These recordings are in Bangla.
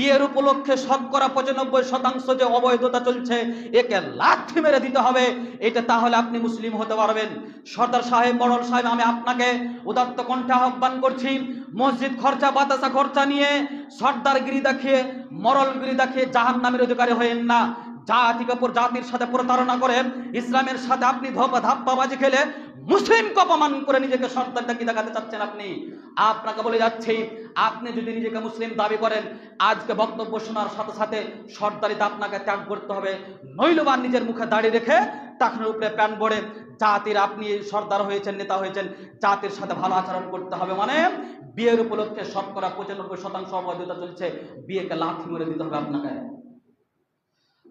বিয়ের উপলক্ষে শতকরা পঁচানব্বই শতাংশ যে অবৈধতা চলছে, একে লাঠি মেরে দিতে হবে। এটা তাহলে আপনি মুসলিম হতে পারবেন। সর্দার সাহেব, মরল সাহেব, আমি আপনাকে উদাত্ত কণ্ঠে আহ্বান করছি। মসজিদ খরচা, বাতাসা খরচা নিয়ে সর্দার গিরি দেখিয়ে মরলগিরি দেখিয়ে জাহান নামের অধিকারী হয়েন না। জাতিকে উপর জাতির সাথে প্রতারণা করেন ইসলামের সাথে আপনি ধোপা ধাপ্পাবাজি খেলে মুসলিমকে অপমান করে নিজেকে সর্দার ডাকি দেখাতে চাচ্ছেন আপনি? আপনাকে বলে যাচ্ছি, আপনি যদি নিজেকে মুসলিম দাবি করেন, আজকে বক্তব্য শোনার সাথে সাথে সর্দারিতে আপনাকে ত্যাগ করতে হবে। নইলবান নিজের মুখে দাঁড়িয়ে রেখে টাকনের উপরে প্যান পড়ে জাতির আপনি সর্দার হয়েছেন, নেতা হয়েছেন, জাতির সাথে ভালো আচরণ করতে হবে মানে বিয়ের উপলক্ষে শতকরা পঁচানব্বই শতাংশ অবৈধতা চলছে, বিয়েকে লাথি মেরে দিতে হবে আপনাকে।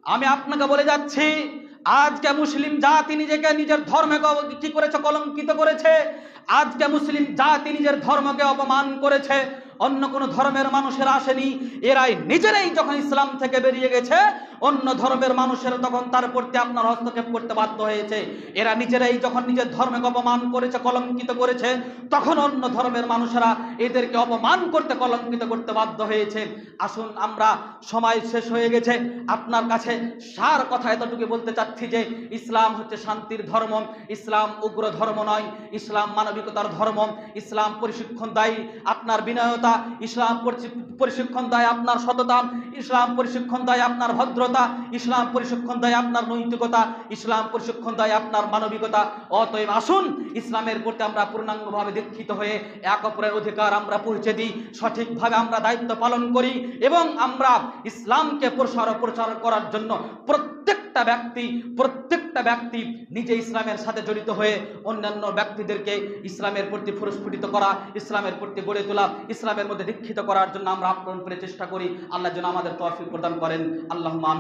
আমি আপনাকে বলে যাচ্ছি, আজকে মুসলিম জাতি নিজেকে নিজের ধর্মে ক- কি করেছে, কলঙ্কিত করেছে। আজকে মুসলিম জাতি নিজের ধর্মকে অপমান করেছে। অন্য কোনো ধর্মের মানুষের আসেনি। এরাই নিজেরাই যখন ইসলাম থেকে বেরিয়ে গেছে, অন্য ধর্মের মানুষের তখন তার প্রতি আপনার হস্তক্ষেপ করতে বাধ্য হয়েছে। এরা নিজেরাই যখন নিজের ধর্মকে অপমান করেছে, কলঙ্কিত করেছে, তখন অন্য ধর্মের মানুষেরা এদেরকে অপমান করতে, কলঙ্কিত করতে বাধ্য হয়েছে। আসুন, আমরা সময় শেষ হয়ে গেছে। আপনার কাছে সার কথা এতটুকু বলতে চাচ্ছি যে, ইসলাম হচ্ছে শান্তির ধর্ম। ইসলাম উগ্র ধর্ম নয়। ইসলাম মানবিকতার ধর্ম। ইসলাম পরিশিক্ষণ দায়ী। আপনার বিনয়তা ইসলাম পরিশি- প্রশিক্ষণ দেয় আপনার সততা ইসলাম প্রশিক্ষণ দেয় আপনার ভদ্রতা, ইসলাম প্রশিক্ষণ দেয় আপনার নৈতিকতা, ইসলাম প্রশিক্ষণ দেয় আপনার মানবিকতা। অতএব আসুন, ইসলামের প্রতি আমরা পূর্ণাঙ্গভাবে দীক্ষিত হয়ে এক অপরের অধিকার আমরা পৌঁছে দিই, সঠিকভাবে আমরা দায়িত্ব পালন করি এবং আমরা ইসলামকে প্রসার প্রচার করার জন্য প্রত্যেকটা ব্যক্তি প্রত্যেকটা ব্যক্তি নিজে ইসলামের সাথে জড়িত হয়ে অন্যান্য ব্যক্তিদেরকে ইসলামের প্রতি পুরস্ফুটিত করা, ইসলামের প্রতি গড়ে তোলা, ইসলামের মধ্যে দীক্ষিত করার জন্য আমরা আপ্রণ করে চেষ্টা করি। আল্লাহ যেন আমাদের তৌফিক প্রদান করেন। আল্লাহ